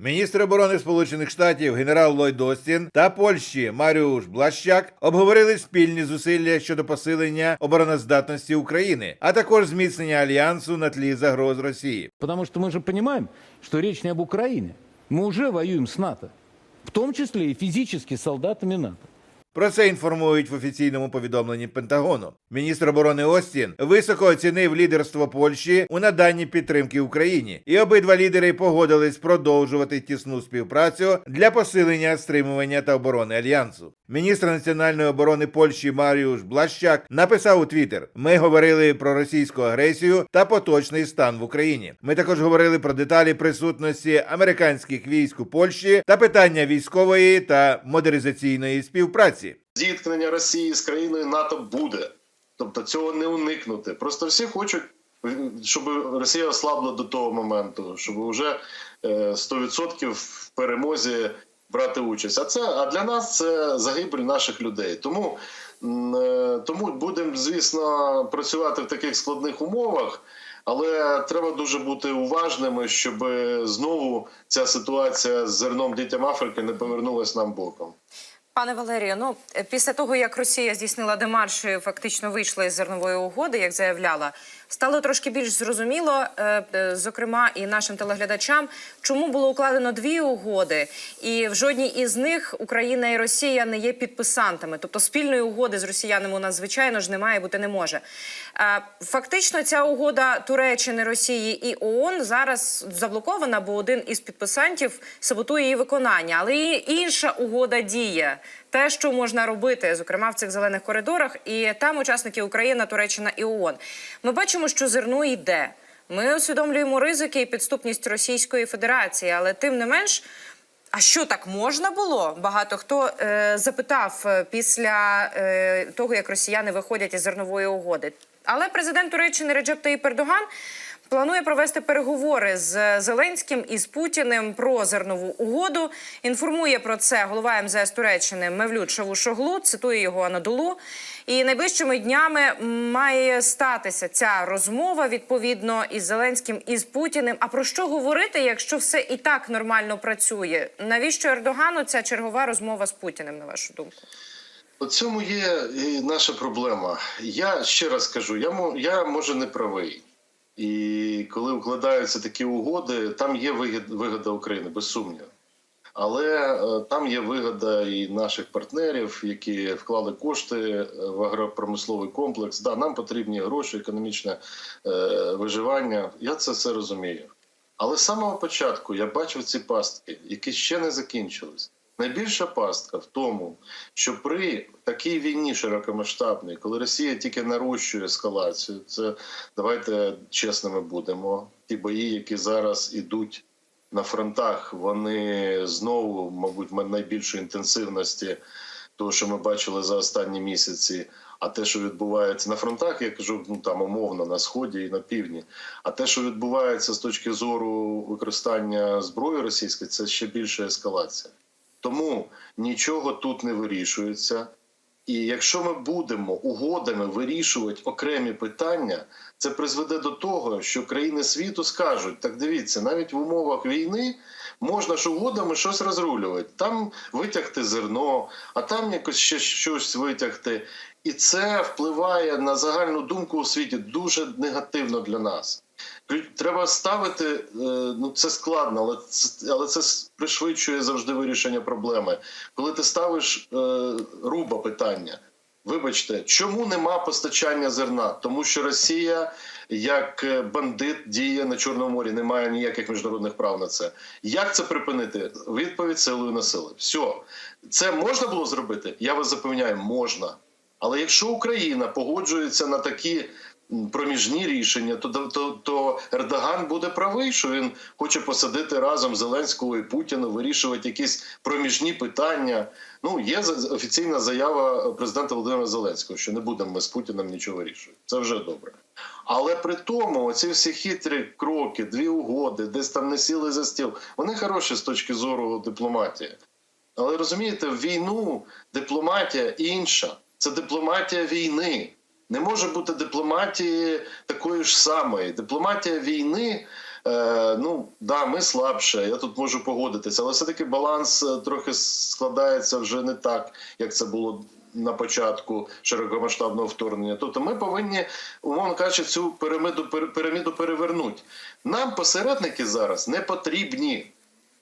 Міністр оборони Сполучених Штатів генерал Ллойд Остін та Польщі Маріуш Блащак обговорили спільні зусилля щодо посилення обороноздатності України, а також зміцнення альянсу на тлі загроз Росії. Тому що ми ж розуміємо, що річ не об Україні. Ми вже воюємо з НАТО. В тому числі і с солдатами НАТО. Про це інформують в офіційному повідомленні Пентагону. Міністр оборони Остін високо оцінив лідерство Польщі у наданні підтримки Україні, і обидва лідери погодились продовжувати тісну співпрацю для посилення стримування та оборони альянсу. Міністр національної оборони Польщі Маріуш Блащак написав у Твіттер: Ми говорили про російську агресію та поточний стан в Україні. Ми також говорили про деталі присутності американських військ у Польщі та питання військової та модернізаційної співпраці. Зіткнення Росії з країною НАТО буде. Тобто цього не уникнути. Просто всі хочуть, щоб Росія ослабла до того моменту, щоб вже е, 100% в перемозі брати участь. А це а для нас це загибель наших людей. Тому, е, тому будемо, звісно, працювати в таких складних умовах. Але треба дуже бути уважними, щоб знову ця ситуація з зерном дітям Африки не повернулась нам боком. Пане Валерію, ну після того як Росія здійснила демарш фактично вийшла із зернової угоди, як заявляла, стало трошки більш зрозуміло, е, е, зокрема і нашим телеглядачам, чому було укладено дві угоди, і в жодній із них Україна і Росія не є підписантами. Тобто спільної угоди з росіянами у нас звичайно ж немає, бути не може. Е, Фактично, ця угода Туреччини, Росії і ООН зараз заблокована, бо один із підписантів саботує її виконання. Але і інша угода діє. Те, що можна робити, зокрема в цих зелених коридорах, і там учасники Україна, Туреччина і ООН. Ми бачимо, що зерно йде. Ми усвідомлюємо ризики і підступність Російської Федерації, але тим не менш. А що так можна було? Багато хто е, запитав е, після е, того, як росіяни виходять із зернової угоди. Але президент Туреччини Реджеп Таїп Ердоган планує провести переговори з Зеленським і з Путіним про зернову угоду. Інформує про це голова МЗС Туреччини Мевлют Шавушоглу, цитує його Анадолу. І найближчими днями має статися ця розмова відповідно із Зеленським і з Путіним. А про що говорити, якщо все і так нормально працює? Навіщо Ердогану ця чергова розмова з Путіним, на вашу думку? У цьому є наша проблема. Я ще раз кажу, я, я може не правий. І коли укладаються такі угоди, там є вигода України, без сумніву. Але е, там є вигода і наших партнерів, які вклали кошти е, в агропромисловий комплекс. Да, нам потрібні гроші, економічне е, виживання. Я це все розумію. Але з самого початку я бачив ці пастки, які ще не закінчились. Найбільша пастка в тому, що при такій війні широкомасштабній, коли Росія тільки нарощує ескалацію, це давайте чесними будемо. Ті бої, які зараз ідуть на фронтах, вони знову, мабуть, ма- найбільшої інтенсивності, того, що ми бачили за останні місяці. А те, що відбувається на фронтах, я кажу, ну там умовно на сході і на півдні. А те, що відбувається з точки зору використання зброї російської, це ще більша ескалація. Тому нічого тут не вирішується. І якщо ми будемо угодами вирішувати окремі питання, це призведе до того, що країни світу скажуть: так дивіться, навіть в умовах війни можна ж угодами щось розрулювати. Там витягти зерно, а там якось ще щось витягти. І це впливає на загальну думку у світі дуже негативно для нас. Треба ставити, е, ну це складно, але це, але це пришвидшує завжди вирішення проблеми. Коли ти ставиш е, руба питання, вибачте, чому нема постачання зерна? Тому що Росія як е, бандит діє на Чорному морі, немає ніяких міжнародних прав на це. Як це припинити? Відповідь силою на сили. Все, це можна було зробити? Я вас запевняю, можна. Але якщо Україна погоджується на такі проміжні рішення, то, то, то Ердоган буде правий, що він хоче посадити разом Зеленського і Путіна, вирішувати якісь проміжні питання. Ну, є офіційна заява президента Володимира Зеленського, що не будемо ми з Путіним нічого вирішувати. Це вже добре. Але при тому, оці всі хитрі кроки, дві угоди, десь там не сіли за стіл, вони хороші з точки зору дипломатії. Але розумієте, в війну дипломатія інша. Це дипломатія війни. Не може бути дипломатії такої ж самої. Дипломатія війни Е, ну да, ми слабше. Я тут можу погодитися, але все-таки баланс е, трохи складається вже не так, як це було на початку широкомасштабного вторгнення. Тобто, ми повинні, умовно кажучи, цю піраміду, пер- перевернути. Нам посередники зараз не потрібні.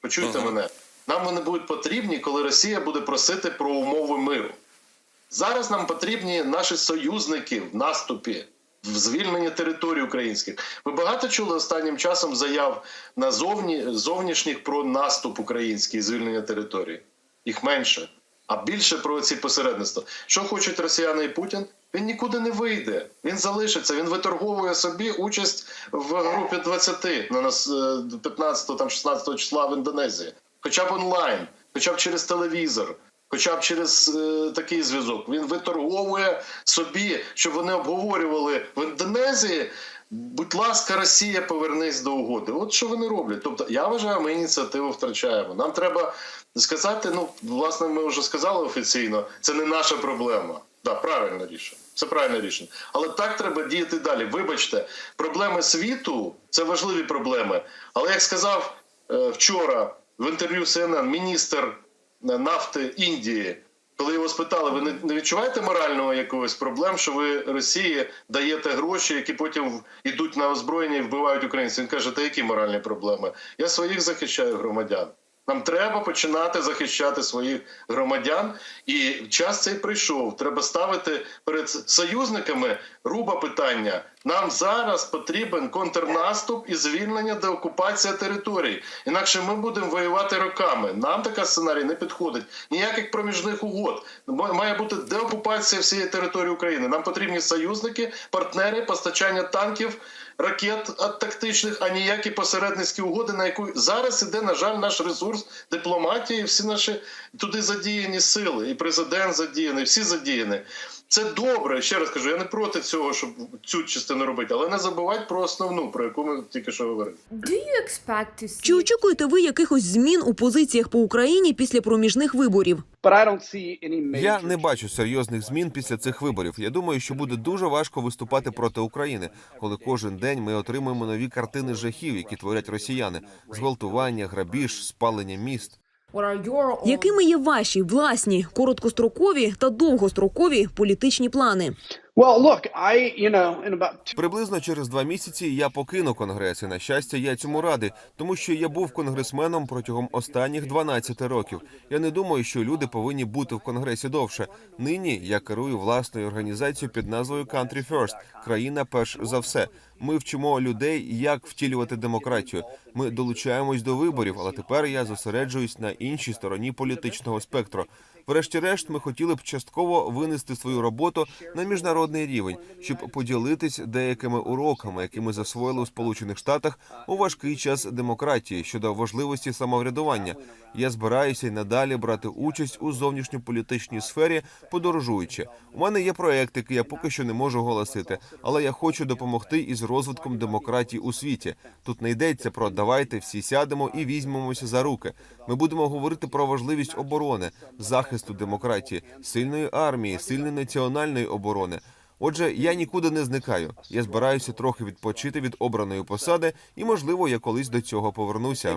Почуйте мене. Нам вони будуть потрібні, коли Росія буде просити про умови миру. Зараз нам потрібні наші союзники в наступі, в звільненні територій українських. Ви багато чули останнім часом заяв на зовні, зовнішніх про наступ український, звільнення територій. Їх менше, а більше про ці посередництва. Що хочуть росіяни і Путін? Він нікуди не вийде. Він залишиться. Він виторговує собі участь в групі 20 на нас е, 15 там 16 числа в Індонезії, хоча б онлайн, хоча б через телевізор. Хоча б через е, такий зв'язок він виторговує собі, щоб вони обговорювали в Індонезії. Будь ласка, Росія, повернись до угоди. От що вони роблять. Тобто, я вважаю, ми ініціативу втрачаємо. Нам треба сказати. Ну, власне, ми вже сказали офіційно, це не наша проблема. Да, правильне рішення. Це правильне рішення. Але так треба діяти далі. Вибачте, проблеми світу це важливі проблеми. Але як сказав е, вчора в інтерв'ю CNN міністр нафти Індії, коли його спитали, ви не- відчуваєте морального якогось проблем, що ви Росії даєте гроші, які потім йдуть на озброєння і вбивають українців? Він каже, та які моральні проблеми? Я своїх захищаю громадян. Нам треба починати захищати своїх громадян, і час цей прийшов. Треба ставити перед союзниками руба питання. Нам зараз потрібен контрнаступ і звільнення деокупація територій. Інакше ми будемо воювати роками. Нам така сценарій не підходить. Ніяких проміжних угод. Ма- Має бути деокупація всієї території України. Нам потрібні союзники, партнери, постачання танків, ракет тактичних, а ніякі посередницькі угоди, на яку зараз іде, на жаль, наш ресурс дипломатії, всі наші туди задіяні сили, і президент задіяний, всі задіяні. Це добре. Ще раз кажу, я не проти цього, щоб цю частину робити, але не забувайте про основну, про яку ми тільки що говорили. Do you expect to see Чи очікуєте ви якихось змін у позиціях по Україні після проміжних виборів? Я не бачу серйозних змін після цих виборів. Я думаю, що буде дуже важко виступати проти України, коли кожен день ми отримуємо нові картини жахів, які творять росіяни: зґвалтування, грабіж, спалення міст. Якими є ваші власні короткострокові та довгострокові політичні плани? Well, look, I, you know, in about Приблизно через два місяці я покину конгрес. І на щастя, я цьому радий, тому що я був конгресменом протягом останніх 12 років. Я не думаю, що люди повинні бути в конгресі довше. Нині я керую власною організацією під назвою Country First – країна перш за все. Ми вчимо людей, як втілювати демократію. Ми долучаємось до виборів, але тепер я зосереджуюсь на іншій стороні політичного спектру. Врешті-решт, ми хотіли б частково винести свою роботу на міжнародний рівень, щоб поділитись деякими уроками, які ми засвоїли у Сполучених Штатах у важкий час демократії щодо важливості самоврядування. Я збираюся й надалі брати участь у зовнішньополітичній сфері, подорожуючи. У мене є проект, який я поки що не можу оголосити, але я хочу допомогти із розвитком демократії у світі. Тут не йдеться про давайте всі сядемо і візьмемося за руки. Ми будемо говорити про важливість оборони, захисту демократії, сильної армії, сильної національної оборони. Отже, я нікуди не зникаю. Я збираюся трохи відпочити від обраної посади, і можливо, я колись до цього повернуся.